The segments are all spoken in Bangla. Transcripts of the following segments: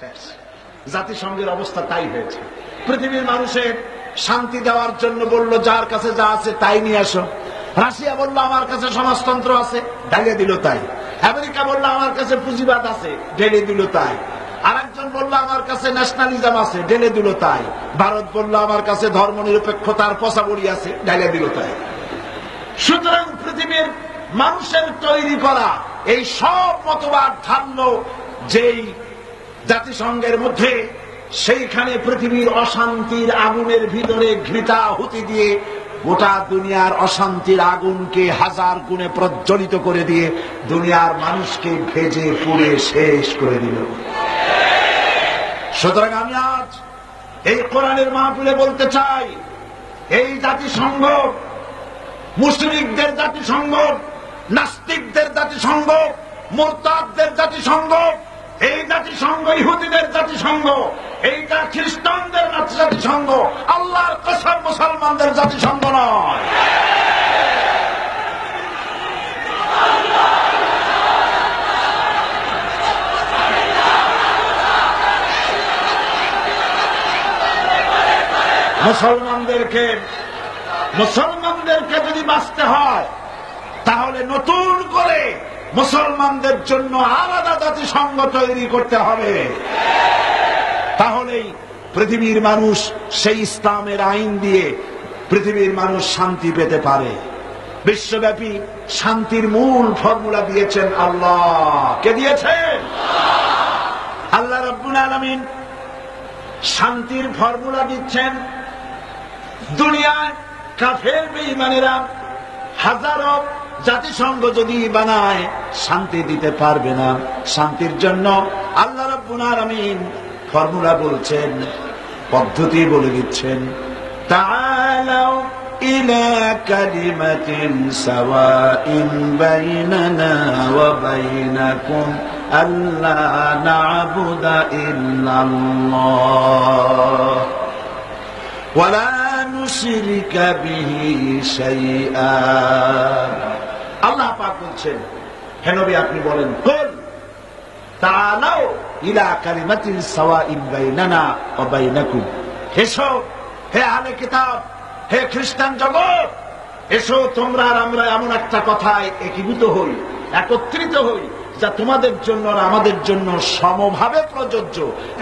শেষ। জাতিসংঘের অবস্থা তাই হয়েছে। পৃথিবীর মানুষের শান্তি দেওয়ার জন্য বলল, যার কাছে যা আছে তাই নিয়ে আসো। রাশিয়া বলল, আমার কাছে সমাজতন্ত্র আছে। ঢেলে দিল তাই। আমেরিকা বলল, আমার কাছে পুঁজিবাদ আছে। ঢেলে দিল তাই। আরেকজন বলল, আমার কাছে ন্যাশনালিজম আছে। ঢেলে দিল তাই। ভারত বলল, আমার কাছে ধর্ম নিরপেক্ষতার পশাবড়ি আছে। ঢেলে দিল তাই। সুতরাং পৃথিবীর মানুষের তৈরি করা এই সব মতবাদ ধান্য যেই জাতিসংঘের মধ্যে সেইখানে পৃথিবীর অশান্তির আগুনের ভিতরে ঘৃতা হুতি দিয়ে গোটা দুনিয়ার অশান্তির আগুনকে হাজার গুণে প্রজ্বলিত করে দিয়ে দুনিয়ার মানুষকে ভেজে পুড়ে শেষ করে দিল। সুতরাং আমি আজ এই কোরআনের মাহফিলে বলতে চাই, এই জাতিসংঘ মুসলিকদের জাতিসংঘ, নাস্তিকদের জাতিসংঘ, মোরতাদদের জাতিসংঘ এই জাতিসংঘ, ইহুদিদের জাতিসংঘ, এইটা খ্রিস্টানদের জাতিসংঘ, আল্লাহর কসম মুসলমানদের জাতিসংঘ নয়। মুসলমানদেরকে মুসলমানদেরকে যদি বাঁচতে হয়, তাহলে নতুন করে মুসলমানদের জন্য আলাদা জাতিসংঘ তৈরি করতে হবে। তাহলেই পৃথিবীর মানুষ সেই ইসলামের আইন দিয়ে পৃথিবীর মানুষ শান্তি পেতে পারে। বিশ্বব্যাপী শান্তির মূল ফর্মুলা দিয়েছেন আল্লাহ। কে দিয়েছেন? আল্লাহ রব্বুল আলমিন শান্তির ফর্মুলা দিচ্ছেন। দুনিয়ায় কাফের বেঈমানেরা হাজারো জাতিসংঘ যদি বানায় শান্তি দিতে পারবে না শান্তির জন্য আল্লাহ রাব্বুল আলামিন ফর্মুলা বলছেন পদ্ধতি বলে দিচ্ছেন তাআলাও ইলা কালিমাতিন সাওয়াইন বাইনানা ওয়া বাইনাকুম আল্লা না'বুদা ইল্লাল্লাহ ولا نشرك به شيئا আল্লাহ পাক বলছেন, হে নবী আপনি বলেন তাআলাও ইলা সাওয়াইন বাইনানা ওয়া বাইনাকুম। এসো, হে কিতাব, হে খ্রিস্টান জগৎ, এসো তোমরা আর আমরা এমন একটা কথায় একীভূত হই, একত্রিত হই, যা তোমাদের জন্য আর আমাদের জন্য সমভাবে প্রযোজ্য।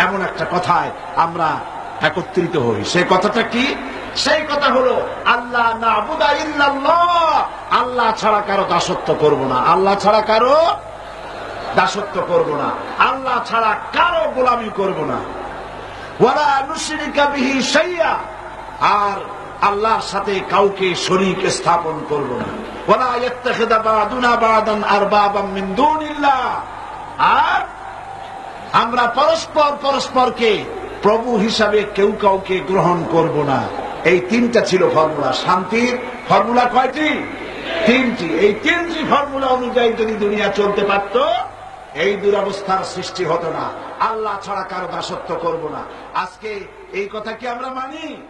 এমন একটা কথায় আমরা একত্রিত হই। সে কথাটা কি? সেই কথা হলো আল্লাহ না আল্লাহ ছাড়া কারও দাসত্ব করব না। আল্লাহ ছাড়া কারও দাসত্ব করব না। আল্লাহ ছাড়া কারও গোলামি করব না। আর আল্লাহর সাথে কাউকে শরীক স্থাপন করব না। আর আমরা পরস্পর পরস্পরকে প্রভু হিসাবে কেউ কাউকে গ্রহণ করব না। এই তিনটা ছিল ফর্মুলা। শান্তির ফর্মুলা কয়টি? তিনটি। এই তিনটি ফর্মুলা অনুযায়ী যদি দুনিয়া চলতে পারত, এই দুরবস্থার সৃষ্টি হতো না। আল্লাহ ছাড়া কারও দাসত্ব করব না। আজকে এই কথা কি আমরা মানি?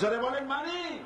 জোরে বলেন, মানি?